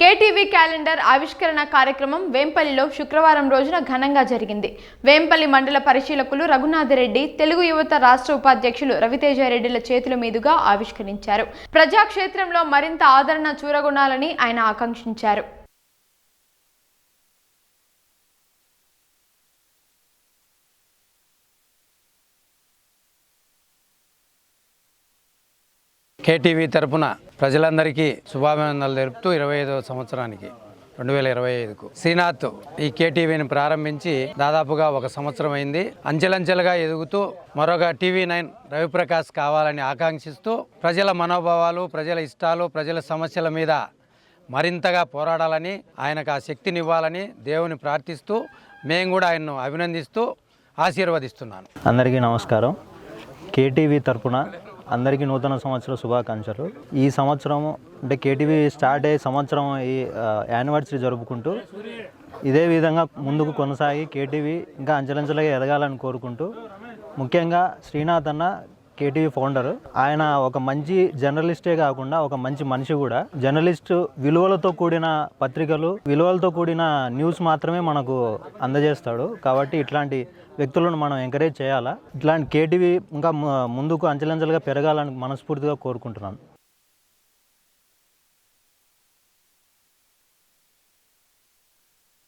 KTV calendar ఆవిష్కరణ కార్యక్రమం వేంపల్లిలో శుక్రవారం రోజున ఘనంగా జరిగింది. వేంపల్లి మండల పరిశీలకులు రఘునాథరెడ్డి తెలుగు యువత రాష్ట్ర ఉపాధ్యక్షులు రవితేజారెడ్డిల చేతుల మీదుగా ఆవిష్కరించారు. ప్రజాక్షేత్రంలో మరింత ఆదరణ చూరగొనాలని ఆయన ఆకాంక్షించారు. కేటీవీ తరపున ప్రజలందరికీ శుభాభినందనలు తెలుపుతూ ఇరవై ఐదవ సంవత్సరానికి రెండు వేల ఇరవై ఐదుకు. శ్రీనాథ్ ఈ కేటీవీని ప్రారంభించి దాదాపుగా ఒక సంవత్సరం అయింది. అంచెలంచెలుగా ఎదుగుతూ మరొక టీవీ నైన్ రవిప్రకాష్ కావాలని ఆకాంక్షిస్తూ ప్రజల మనోభావాలు ప్రజల ఇష్టాలు ప్రజల సమస్యల మీద మరింతగా పోరాడాలని ఆయనకు ఆ శక్తినివ్వాలని దేవుని ప్రార్థిస్తూ మేము కూడా ఆయన్ను అభినందిస్తూ ఆశీర్వదిస్తున్నాను. అందరికీ నమస్కారం. కేటీవీ తరపున అందరికీ నూతన సంవత్సర శుభాకాంక్షలు. ఈ సంవత్సరం అంటే కేటీవీ స్టార్ట్ అయ్యే సంవత్సరం ఈ యానివర్సరీ జరుపుకుంటూ ఇదే విధంగా ముందుకు కొనసాగి కేటీవీ ఇంకా అంచెలంచెలుగా ఎదగాలని కోరుకుంటూ ముఖ్యంగా శ్రీనాథ్ అన్న కేటీవీ ఫౌండర్. ఆయన ఒక మంచి జర్నలిస్టే కాకుండా ఒక మంచి మనిషి కూడా. జర్నలిస్ట్ విలువలతో కూడిన పత్రికలు విలువలతో కూడిన న్యూస్ మాత్రమే మనకు అందజేస్తాడు. కాబట్టి ఇట్లాంటి వ్యక్తులను మనం ఎంకరేజ్ చేయాలా? ఇట్లాంటి కేటీవీ ఇంకా ముందుకు అంచెలంచెలుగా పెరగాలని మనస్ఫూర్తిగా కోరుకుంటున్నాను.